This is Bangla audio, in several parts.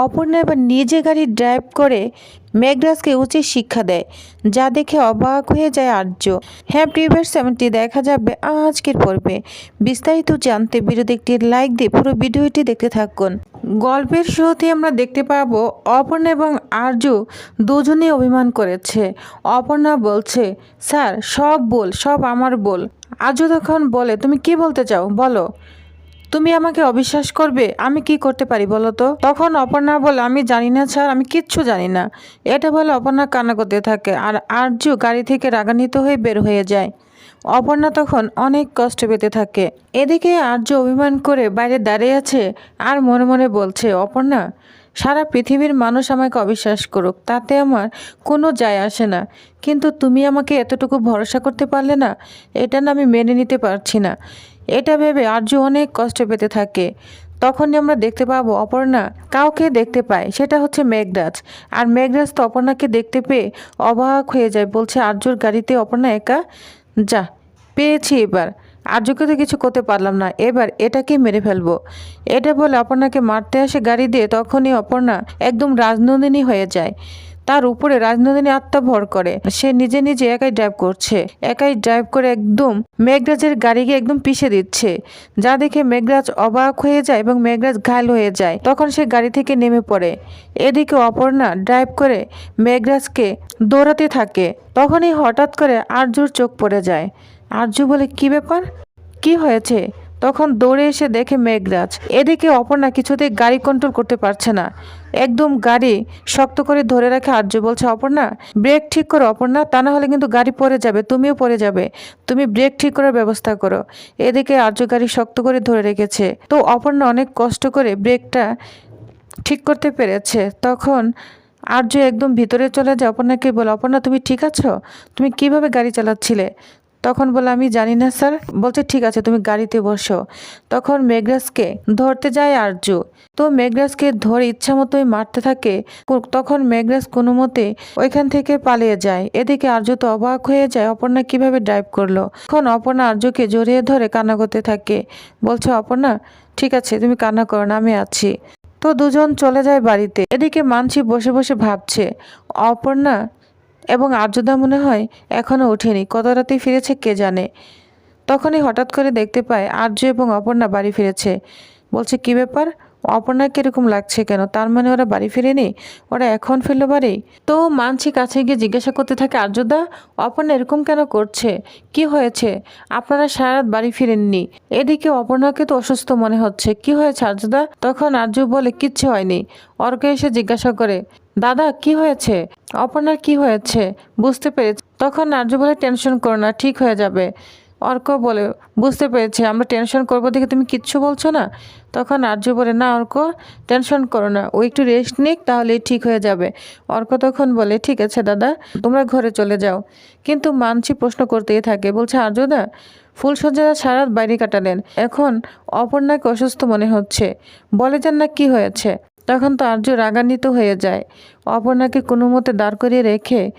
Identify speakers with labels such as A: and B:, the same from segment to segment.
A: অপর্ণা এবার নিজে গাড়ি ড্রাইভ করে মেঘরাজকে উচিত শিক্ষা দেয়, যা দেখে অবাক হয়ে যায় আর্য। হ্যাঁ প্রিভিয়াস সেভেন্টি দেখা যাবে আজকের পর্বে। বিস্তারিত জানতে ভিডিওতে একটি লাইক দিয়ে পুরো ভিডিওটি দেখতে থাকুন। গল্পের শুরুতে আমরা দেখতে পাবো অপর্ণা এবং আর্য দুজনেই অভিমান করেছে। অপর্ণা বলছে, স্যার, সব বল, সব আমার বল। আর্য তখন বলে, তুমি কি বলতে চাও? বলো। তুমি আমাকে অবিশ্বাস করবে? আমি কি করতে পারি বলো তো? তখন অপর্ণা বলে, আমি জানি না স্যার, আমি কিচ্ছু জানি না। এটা বলে অপর্ণা কান্না করতে থাকে আর আর্য গাড়ি থেকে রাগান্বিত হয়ে বের হয়ে যায়। অপর্ণা তখন অনেক কষ্ট পেতে থাকে। এদিকে আর্য অভিমান করে বাইরে দাঁড়িয়ে আছে আর মনে মনে বলছে, অপর্ণা, সারা পৃথিবীর মানুষ আমাকে অবিশ্বাস করুক, তাতে আমার কোনো যায় আসে না। কিন্তু তুমি আমাকে এতটুকু ভরসা করতে পারলে না, এটা না আমি মেনে নিতে পারছি না। এটা ভেবে আর্য অনেক কষ্ট পেতে থাকে। তখনই আমরা দেখতে পাবো অপর্ণা কাউকে দেখতে পায়, সেটা হচ্ছে মেঘরাজ। আর মেঘরাজ তো অপর্ণাকে দেখতে পেয়ে অবাক হয়ে যায়, বলছে, আর্যর গাড়িতে অপর্ণা একা? যা, পেয়েছি এবার। আর্যকে তো কিছু করতে পারলাম না, এবার এটাকে মেরে ফেলব। এটা বলে অপর্ণাকে মারতে আসে গাড়ি দিয়ে, তখনই অপর্ণা একদম রাজনন্দিনী হয়ে যায়। তার উপরে রাজনন্দিনী আত্মা ভর করে। সে নিজে নিজে একাই ড্রাইভ করছে। একাই ড্রাইভ করে একদম মেঘরাজের গাড়িকে একদম পিষে দিচ্ছে। যা দেখে মেঘরাজ অবাক হয়ে যায় এবং মেঘরাজ ঘায়ল হয়ে যায়। তখন সে গাড়ি থেকে নেমে পড়ে। এদিকে অপর্ণা ড্রাইভ করে মেঘরাজকে দৌড়াতে থাকে। তখনই হঠাৎ করে আর্যুর চোখ পড়ে যায়। আর্য বলে, কি ব্যাপার? কি হয়েছে? তখন দৌড়ে এসে দেখে মেঘরাজ, এদিকে অপর্ণা কিছুতেই গাড়ি কন্ট্রোল করতে পারছে না। একদম গাড়ি শক্ত করে ধরে রাখে আর্য বলছে, অপর্ণা ব্রেক ঠিক করো, অপর্ণা, তা না হলে কিন্তু গাড়ি পড়ে যাবে, তুমিও পড়ে যাবে। তুমি ব্রেক ঠিক করার ব্যবস্থা করো। এদিকে আর্য গাড়ি শক্ত করে ধরে রেখেছে। তো অপর্ণা অনেক কষ্ট করে ব্রেকটা ঠিক করতে পেরেছে। তখন আর্য একদম ভিতরে চলে যায় অপর্ণাকে বলে? অপর্ণা, তুমি ঠিক আছো? তুমি কীভাবে গাড়ি চালাচ্ছিলে? তখন বলে, আমি জানি না স্যার। বলছে, ঠিক আছে, তুমি গাড়িতে বসো। তখন মেঘরাজকে ধরতে যায় আর্য তো মেঘরাজকে ধরে ইচ্ছা মতোই মারতে থাকে। তখন মেঘরাজ কোনো মতে ওইখান থেকে পালিয়ে যায়। এদিকে আর্য তো অবাক হয়ে যায়, অপর্ণা কীভাবে ড্রাইভ করল? তখন অপর্ণা আর্যকে জড়িয়ে ধরে কান্না করতে থাকে। বলছে, অপর্ণা, ঠিক আছে, তুমি কান্না করো না, আমি আছি। তো দুজন চলে যায় বাড়িতে। এদিকে মানসি বসে বসে ভাবছে, অপর্ণা এবং আর্যদা মনে হয় এখনও ওঠেনি কত রাতেই ফিরেছে কে জানে। তখনই হঠাৎ করে দেখতে পায় আর্য এবং অপর্ণা বাড়ি ফিরেছে। বলছে, কি ব্যাপার? অপর্ণাকে এরকম লাগছে কেন? তার মানে ওরা বাড়ি ফিরেনি? ওরা এখন ফিরলো বাড়ি? তো মানসি কাছে গিয়ে জিজ্ঞাসা করতে থাকে আর্যদা, অপর্ণা এরকম কেন করছে? কি হয়েছে? আপনারা সারা রাত বাড়ি ফিরেননি। এদিকে অপর্ণাকে তো অসুস্থ মনে হচ্ছে। কি হয়েছে আর্যদা? তখন আর্য বলে, কিচ্ছু হয়নি। অর্ক এসে জিজ্ঞাসা করে দাদা, কি হয়েছে? অপর্ণার কি হয়েছে? বুঝতে পেরেছি। তখন আর্য বলে, টেনশন করো না, ঠিক হয়ে যাবে। অর্ক বলে, বুঝতে পেরেছি, আমরা টেনশন করব দেখে তুমি কিচ্ছু বলছো না? তখন আর্য বলে, না অর্ক, টেনশন করো না, ও একটু রেস্ট নিক, তাহলেই ঠিক হয়ে যাবে। অর্ক তখন বলে, ঠিক আছে দাদা, তোমরা ঘরে চলে যাও। কিন্তু মানছি প্রশ্ন করতেই থাকে, বলছে, আর্যদা ফুলসজ্জারা সারা বাইরে কাটালেন। এখন অপর্ণাকে অসুস্থ মনে হচ্ছে। বলে যান না কি হয়েছে? তখন তো আর্য রাগান্বিত হয়ে যায়। অপর্ণাকে কোনো মতে দাঁড় করিয়ে রেখে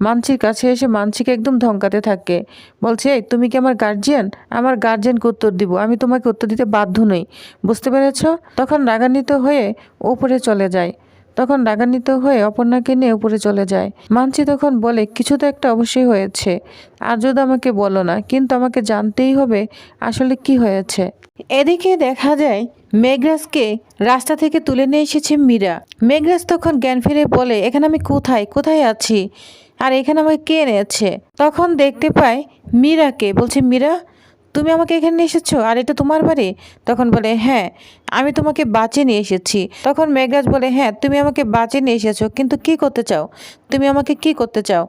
A: মানসির কাছে এসে মানসিকে একদম ধমকাতে থাকে। বলছে, এই, তুমি কি আমার গার্জিয়ান আমার গার্জিয়ানকে উত্তর দিব? আমি তোমাকে উত্তর দিতে বাধ্য নই। বুঝতে পেরেছ? তখন রাগান্বিত হয়ে ওপরে চলে যায়। তখন রাগান্বিত হয়ে অপর্ণাকে নিয়ে উপরে চলে যায়। মানছি তখন বলে, কিছু তো একটা অবশ্যই হয়েছে। আর যদি আমাকে বলো না, কিন্তু আমাকে জানতেই হবে আসলে কি হয়েছে। এদিকে দেখা যায়, মেঘরাজকে রাস্তা থেকে তুলে নিয়ে এসেছে মীরা। মেঘরাজ তখন জ্ঞান ফিরে বলে, এখানে আমি কোথায়? কোথায় আছি? আর এখানে আমাকে কে এনেছে? তখন দেখতে পায় মীরাকে। বলছে, মীরা তুমি আমাকে এখানে এসেছ? আর এটা তোমার বাড়ি? তখন বলে হ্যাঁ আমি তোমাকে বাঁচিয়ে নিয়ে এসেছি। তখন মেঘরাজ বলে হ্যাঁ তুমি আমাকে বাঁচিয়ে নিয়ে এসেছ, কিন্তু কি করতে চাও? তুমি আমাকে কি করতে চাও?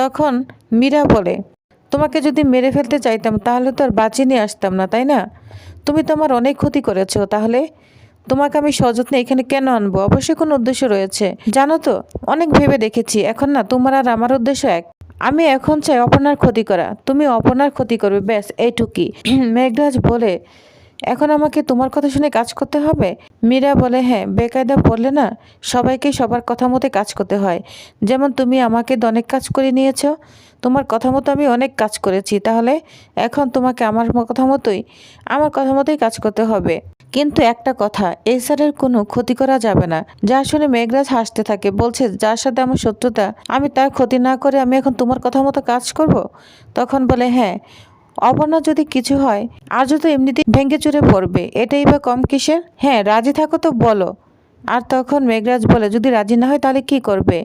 A: তখন মীরা বলে, তোমাকে যদি মেরে ফেলতে চাইতাম, তাহলে তো আর বাঁচিয়ে নিয়ে আসতাম না, তাই না? তুমি তো আমার অনেক ক্ষতি করেছ, তাহলে তোমাকে আমি সযত্নে এখানে কেন আনব? অবশ্যই কোনো উদ্দেশ্য রয়েছে। জানো তো, অনেক ভেবে দেখেছি। এখন না, তোমার আর আমার উদ্দেশ্য এক। আমি এখন চাই অপনার ক্ষতি করা। তুমি অপনার ক্ষতি করবে, ব্যাস, এইটুকি। মেঘরাজ বলে, এখন আমাকে তোমার কথা শুনে কাজ করতে হবে? মীরা বলে হ্যাঁ বেকায়দা পড়লে না, সবাইকে সবার কথা মতো কাজ করতে হয়। যেমন তুমি আমাকে অনেক কাজ করে নিয়েছো, তোমার কথা মতো আমি অনেক কাজ করেছি, তাহলে এখন তোমাকে আমার কথা মতোই, আমার কথা মতোই কাজ করতে হবে। কিন্তু একটা কথা এই স্যারের কোনো ক্ষতি করা যাবে না। যা শুনে মেঘরাজ হাসতে থাকে, বলছে, যার সাথে আমার শত্রুতা, আমি তার ক্ষতি না করে আমি এখন তোমার কথা মতো কাজ করব? তখন বলে হ্যাঁ অপর্ণা যদি কিছু হয় আজ তো এমনিতেই ভেঙে চুরে পড়বে, এটাই বা কম কিসের? হ্যাঁ রাজি থাকো তো বলো। আর তখন মেঘরাজ বলে, যদি রাজি না হয় তাহলে কি করবে?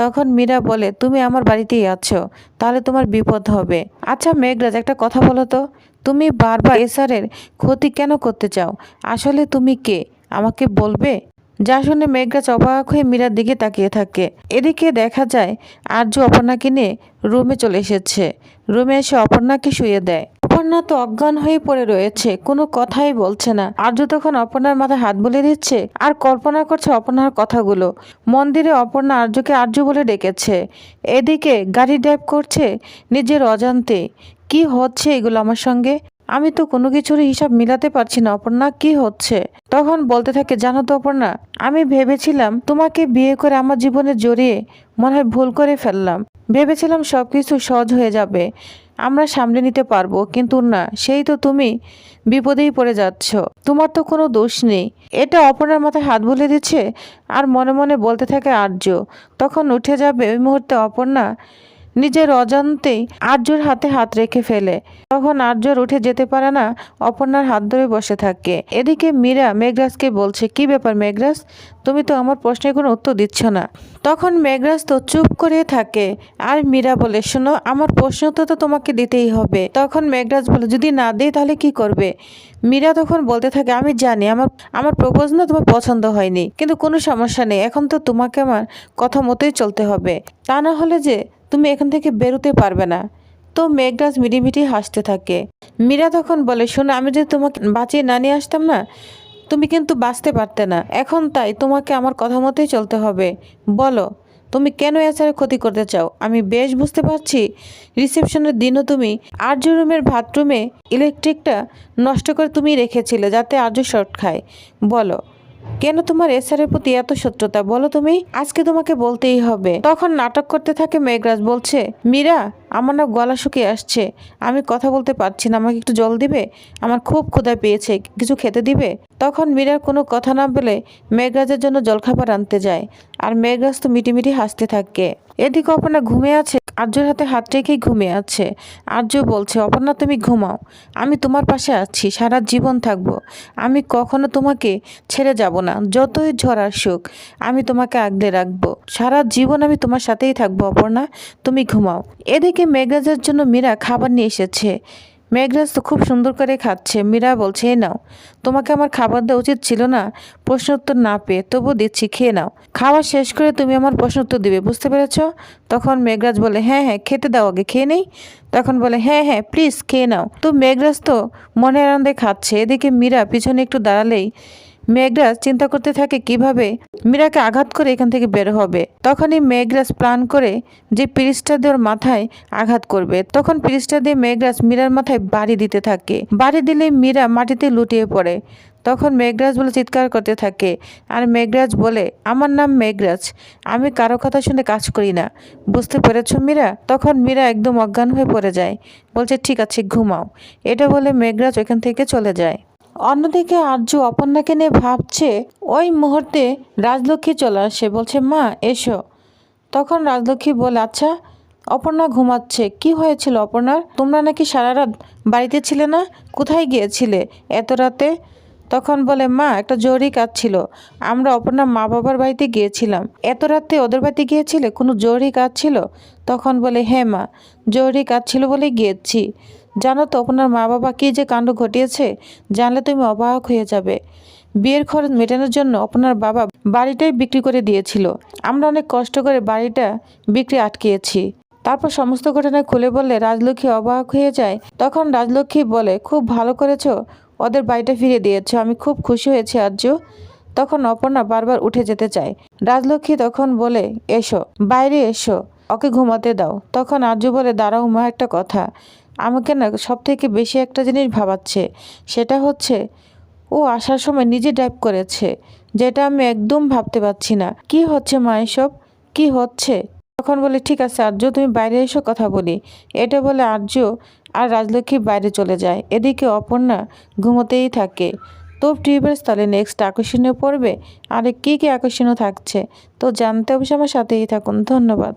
A: তখন মীরা বলে, তুমি আমার বাড়িতেই আছো, তাহলে তোমার বিপদ হবে। আচ্ছা মেঘরাজ, একটা কথা বলো তো, তুমি বারবার এসারের ক্ষতি কেন করতে চাও? আসলে তুমি কে? আমাকে বলবে? যা শুনে মেঘরাজ অবাক হয়ে মীরার দিকে তাকিয়ে থাকে। এদিকে দেখা যায়, আর্য অপর্ণাকে নিয়ে রুমে চলে এসেছে। রুমে এসে অপর্ণাকে শুয়ে দেয়। অপর্ণা তো অজ্ঞান হয়ে পড়ে রয়েছে, কোনো কথাই বলছে না। আর্য তখন অপর্ণার মাথায় হাত বলে দিচ্ছে আর কল্পনা করছে অপর্ণার কথাগুলো। মন্দিরে অপর্ণা আর্যকে আর্য বলে ডেকেছে। এদিকে গাড়ি ড্রাইভ করছে নিজের অজান্তে। কি হচ্ছে এগুলো আমার সঙ্গে? আমি তো কোনো কিছুর হিসাব মিলাতে পারছি না অপর্ণা, কি হচ্ছে? তখন বলতে থাকে, জানো তো অপর্ণা, আমি ভেবেছিলাম তোমাকে বিয়ে করে আমার জীবনে জড়িয়ে মনে হয় ভুল করে ফেললাম। ভেবেছিলাম সব কিছু সহজ হয়ে যাবে। আমরা সামলে নিতে পারব। কিন্তু না, সেই তো তুমি বিপদেই পড়ে যাচ্ছ। তোমার তো কোনো দোষ নেই। এটা অপনার মাথায় হাত বুলে দিচ্ছে আর মনে মনে বলতে থাকে আর্য। তখন উঠে যাবে ওই মুহূর্তে অপর্ণা। নিজের অজান্তেই আর্যর হাতে হাত রেখে ফেলে। তখন আর্যর উঠে যেতে পারে না, অপর্ণার হাত ধরে বসে থাকে। এদিকে মীরা মেঘরাজকে বলছে, কি ব্যাপার মেঘরাজ? তুমি তো আমার প্রশ্নের কোনো উত্তর দিচ্ছ না। তখন মেঘরাজ তো চুপ করে থাকে। আর মীরা বলে, শোনো, আমার প্রশ্ন তো তো তোমাকে দিতেই হবে। তখন মেঘরাজ বলে, যদি না দিই তাহলে কি করবে? মীরা তখন বলতে থাকে, আমি জানি, আমার আমার প্রপোজ না তোমার পছন্দ হয়নি। কিন্তু কোনো সমস্যা নেই, এখন তো তোমাকে আমার কথা মতোই চলতে হবে। তা না হলে যে তুমি এখান থেকে বেরোতে পারবে না। তো মেঘরাজ মিটিমিটি হাসতে থাকে। মীরা তখন বলে, শোনো, আমি যদি তোমাকে বাঁচিয়ে না নিয়ে আসতাম না, তুমি কিন্তু বাঁচতে পারতে না। এখন তাই তোমাকে আমার কথা মতোই চলতে হবে। বলো, তুমি কেন এছাড়া ক্ষতি করতে চাও? আমি বেশ বুঝতে পারছি, রিসেপশনের দিনও তুমি আর্য রুমের বাথরুমে ইলেকট্রিকটা নষ্ট করে তুমি রেখেছিলে, যাতে আর্য শর্ট খায়। বলো কেন তোমার এসআরের প্রতি এত শত্রুতা? বলো তুমি। আজকে তোমাকে বলতেই হবে। তখন নাটক করতে থাকে মেঘরাজ, বলছে, মীরা, আমার না গলা শুকিয়ে আসছে। আমি কথা বলতে পারছি না। আমাকে একটু জল দিবে? আমার খুব ক্ষুধা পেয়েছে। কিছু খেতে দিবে? তখন মীরার কোনো কথা না বলে মেঘরাজের জন্য জলখাবার আনতে যায়। আর মেঘরাজ তো মিটিমিটি হাসতে থাকে। এদিকে অপর্ণা ঘুমে আছে। আর্যর হাতে হাত রেখেই ঘুমিয়ে আছে। আর্য বলছে, অপর্ণা, তুমি ঘুমাও। আমি তোমার পাশে আছি, সারা জীবন থাকব। আমি কখনো তোমাকে ছেড়ে যাব না। যতই ঝড় আসুক, আমি তোমাকে আগলে রাখব। সারা জীবন আমি তোমার সাথেই থাকব, অপর্ণা। তুমি ঘুমাও। এদিকে মেঘরাজের জন্য মীরা খাবার নিয়ে এসেছে। মেঘরাজ তো খুব সুন্দর করে খাচ্ছে। মীরা বলছে নাও, তোমাকে আমার খাবার দেওয়া উচিত ছিল না? প্রশ্ন উত্তর না পেয়ে তবু দিচ্ছি, খেয়ে নাও। খাওয়া শেষ করে তুমি আমার প্রশ্ন উত্তর দিবে, বুঝতে পেরেছ? তখন মেঘরাজ বলে হ্যাঁ হ্যাঁ খেতে দাও আগে, খেয়ে নেই? তখন বলে হ্যাঁ হ্যাঁ প্লিজ খেয়ে নাও। তো মেঘরাজ তো মনের আনন্দে খাচ্ছে। এদিকে মীরা পিছনে একটু দাঁড়ালেই মেঘরাজ চিন্তা করতে থাকে কীভাবে মীরাকে আঘাত করে এখান থেকে বের হবে। তখনই মেঘরাজ প্ল্যান করে যে পিরিসটা দিয়ে ওর মাথায় আঘাত করবে। তখন পিরিসটা দিয়ে মেঘরাজ মীরার মাথায় বাড়ি দিতে থাকে। বাড়ি দিলে মীরা মাটিতে লুটিয়ে পড়ে। তখন মেঘরাজ বলে চিৎকার করতে থাকে আর মেঘরাজ বলে, আমার নাম মেঘরাজ। আমি কারও কথা শুনে কাজ করি না। বুঝতে পেরেছ মীরা? তখন মীরা একদম অজ্ঞান হয়ে পড়ে যায়। বলছে, ঠিক আছে, ঘুমাও। এটা বলে মেঘরাজ ওইখান থেকে চলে যায়। অন্যদিকে আর্য অপর্ণাকে নিয়ে ভাবছে, ওই মুহূর্তে রাজলক্ষ্মী চলে আসে। বলছে, মা, এসো। তখন রাজলক্ষ্মী বলে আচ্ছা। অপর্ণা ঘুমাচ্ছে। কি হয়েছিল অপর্ণার তোমরা নাকি সারা রাত বাড়িতে ছিলে না? কোথায় গিয়েছিলে এত রাতে? তখন বলে, মা, একটা জরুরি কাজ ছিল। আমরা অপর্ণার মা বাবার বাড়িতে গিয়েছিলাম। এত রাতে ওদের বাড়িতে গিয়েছিলে? কোনো জরুরি কাজ ছিল? তখন বলে হ্যাঁ মা, জরুরি কাজ ছিল বলে গিয়েছি। জানো তো আপনার মা বাবা কী যে কাণ্ড ঘটিয়েছে? জানলে তুমি অবাক হয়ে যাবে। বিয়ের খরচ মেটানোর জন্য আপনার বাবা বাড়িটাই বিক্রি করে দিয়েছিল। আমরা অনেক কষ্ট করে বাড়িটা বিক্রি আটকিয়েছি। তারপর সমস্ত ঘটনা খুলে বললে রাজলক্ষ্মী অবাক হয়ে যায়। তখন রাজলক্ষ্মী বলে, খুব ভালো করেছ, ওদের বাড়িটা ফিরে দিয়েছ, আমি খুব খুশি হয়েছি আর্য। তখন অপর্ণা বারবার উঠে যেতে চায়। রাজলক্ষ্মী তখন বলে, এসো, বাইরে এসো, ওকে ঘুমাতে দাও। তখন আর্য বলে, দাঁড়াও মা, একটা কথা। আমাকে না সব থেকে বেশি একটা জিনিস ভাবাচ্ছে, সেটা হচ্ছে ও আসার সময় নিজে ড্রাইভ করেছে, যেটা আমি একদম ভাবতে পারছি না। কি হচ্ছে মা এসব? কি হচ্ছে? তখন বলে, ঠিক আছে আর্য, তুমি বাইরে এসো কথা বলি। এটা বলে আর্য আর রাজলক্ষ্মী বাইরে চলে যায়। এদিকে অপর্ণা ঘুমোতেই থাকে। তো প্রিভিয়ার্স তাহলে নেক্সট আকর্ষণীয় পড়বে আরে কী কী আকর্ষণীয় থাকছে? তো জানতে অবশ্যই আমার সাথেই থাকুন। ধন্যবাদ।